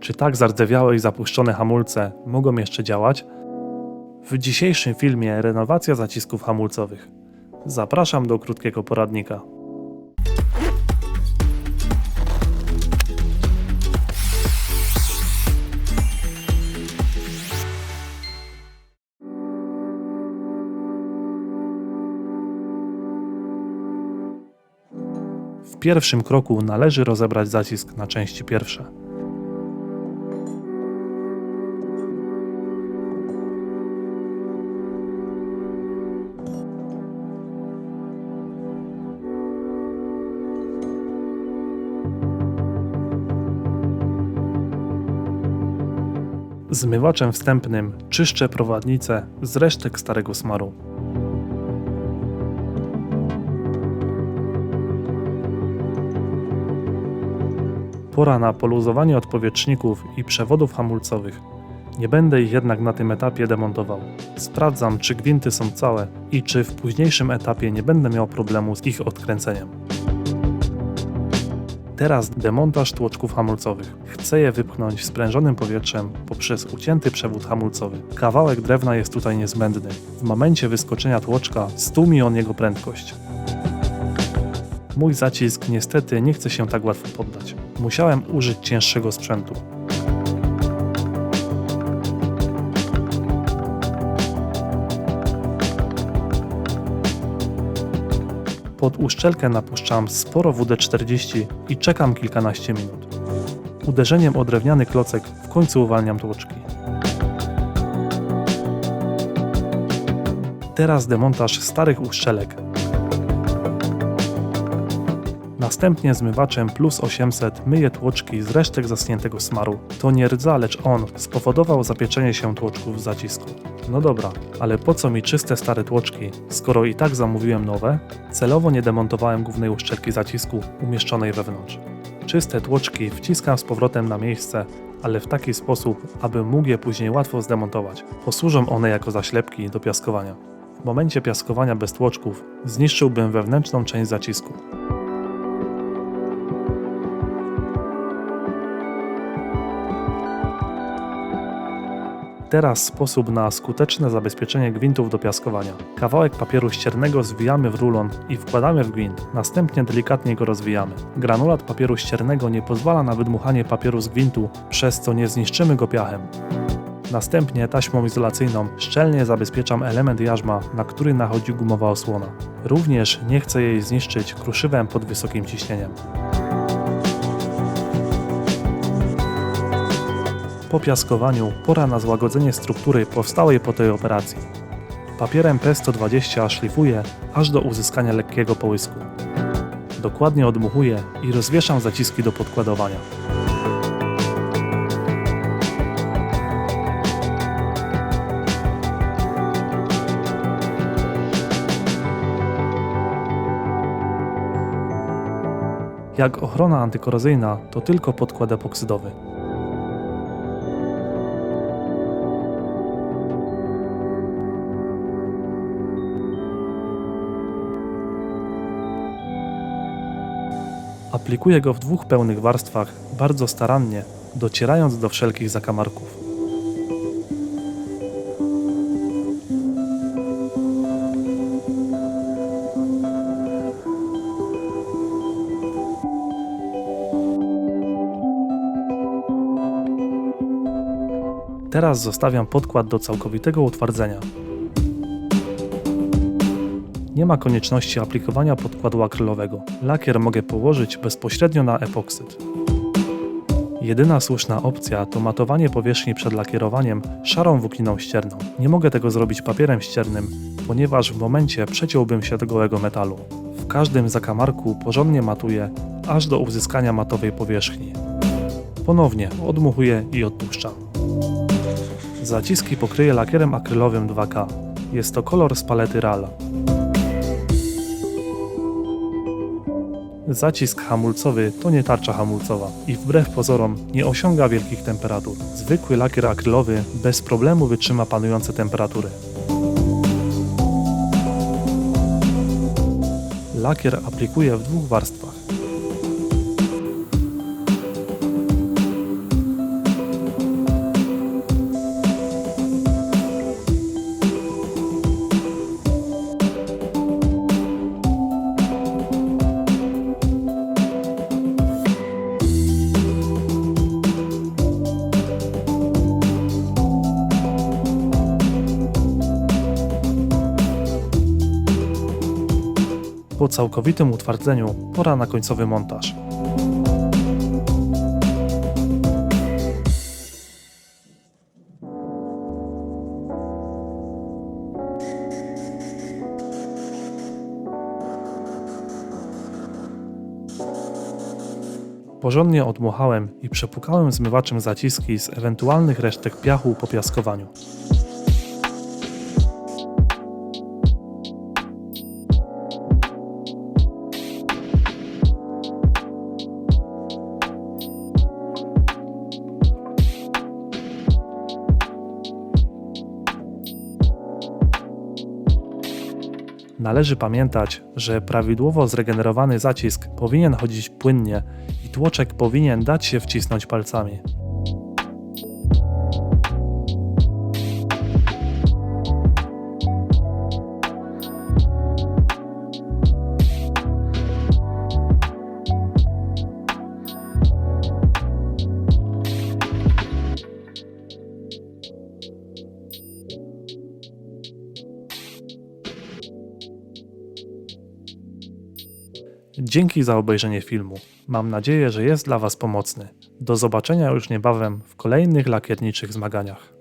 Czy tak zardzewiałe i zapuszczone hamulce mogą jeszcze działać? W dzisiejszym filmie renowacja zacisków hamulcowych. Zapraszam do krótkiego poradnika. W pierwszym kroku należy rozebrać zacisk na części pierwsze. Zmywaczem wstępnym czyszczę prowadnicę z resztek starego smaru. Pora na poluzowanie odpowietrzników i przewodów hamulcowych. Nie będę ich jednak na tym etapie demontował. Sprawdzam, czy gwinty są całe i czy w późniejszym etapie nie będę miał problemu z ich odkręceniem. Teraz demontaż tłoczków hamulcowych. Chcę je wypchnąć sprężonym powietrzem poprzez ucięty przewód hamulcowy. Kawałek drewna jest tutaj niezbędny. W momencie wyskoczenia tłoczka stłumi on jego prędkość. Mój zacisk niestety nie chce się tak łatwo poddać. Musiałem użyć cięższego sprzętu. Pod uszczelkę napuszczam sporo WD-40 i czekam kilkanaście minut. Uderzeniem o drewniany klocek w końcu uwalniam tłoczki. Teraz demontaż starych uszczelek. Następnie zmywaczem plus 800 myję tłoczki z resztek zasniętego smaru. To nie rdza, lecz on spowodował zapieczenie się tłoczków w zacisku. No dobra, ale po co mi czyste stare tłoczki, skoro i tak zamówiłem nowe? Celowo nie demontowałem głównej uszczelki zacisku umieszczonej wewnątrz. Czyste tłoczki wciskam z powrotem na miejsce, ale w taki sposób, aby mógł je później łatwo zdemontować. Posłużą one jako zaślepki do piaskowania. W momencie piaskowania bez tłoczków zniszczyłbym wewnętrzną część zacisku. Teraz sposób na skuteczne zabezpieczenie gwintów do piaskowania. Kawałek papieru ściernego zwijamy w rulon i wkładamy w gwint, następnie delikatnie go rozwijamy. Granulat papieru ściernego nie pozwala na wydmuchanie papieru z gwintu, przez co nie zniszczymy go piachem. Następnie taśmą izolacyjną szczelnie zabezpieczam element jarzma, na który nachodzi gumowa osłona. Również nie chcę jej zniszczyć kruszywem pod wysokim ciśnieniem. Po piaskowaniu pora na złagodzenie struktury powstałej po tej operacji. Papierem P120 szlifuję aż do uzyskania lekkiego połysku. Dokładnie odmuchuję i rozwieszam zaciski do podkładowania. Jak ochrona antykorozyjna to tylko podkład epoksydowy. Aplikuję go w dwóch pełnych warstwach, bardzo starannie, docierając do wszelkich zakamarków. Teraz zostawiam podkład do całkowitego utwardzenia. Nie ma konieczności aplikowania podkładu akrylowego. Lakier mogę położyć bezpośrednio na epoksyd. Jedyna słuszna opcja to matowanie powierzchni przed lakierowaniem szarą włókniną ścierną. Nie mogę tego zrobić papierem ściernym, ponieważ w momencie przeciąłbym się do gołego metalu. W każdym zakamarku porządnie matuję, aż do uzyskania matowej powierzchni. Ponownie odmuchuję i odpuszczam. Zaciski pokryję lakierem akrylowym 2K. Jest to kolor z palety RAL. Zacisk hamulcowy to nie tarcza hamulcowa i wbrew pozorom nie osiąga wielkich temperatur. Zwykły lakier akrylowy bez problemu wytrzyma panujące temperatury. Lakier aplikuję w dwóch warstwach. Po całkowitym utwardzeniu pora na końcowy montaż. Porządnie odmuchałem i przepukałem zmywaczem zaciski z ewentualnych resztek piachu po piaskowaniu. Należy pamiętać, że prawidłowo zregenerowany zacisk powinien chodzić płynnie i tłoczek powinien dać się wcisnąć palcami. Dzięki za obejrzenie filmu. Mam nadzieję, że jest dla Was pomocny. Do zobaczenia już niebawem w kolejnych lakierniczych zmaganiach.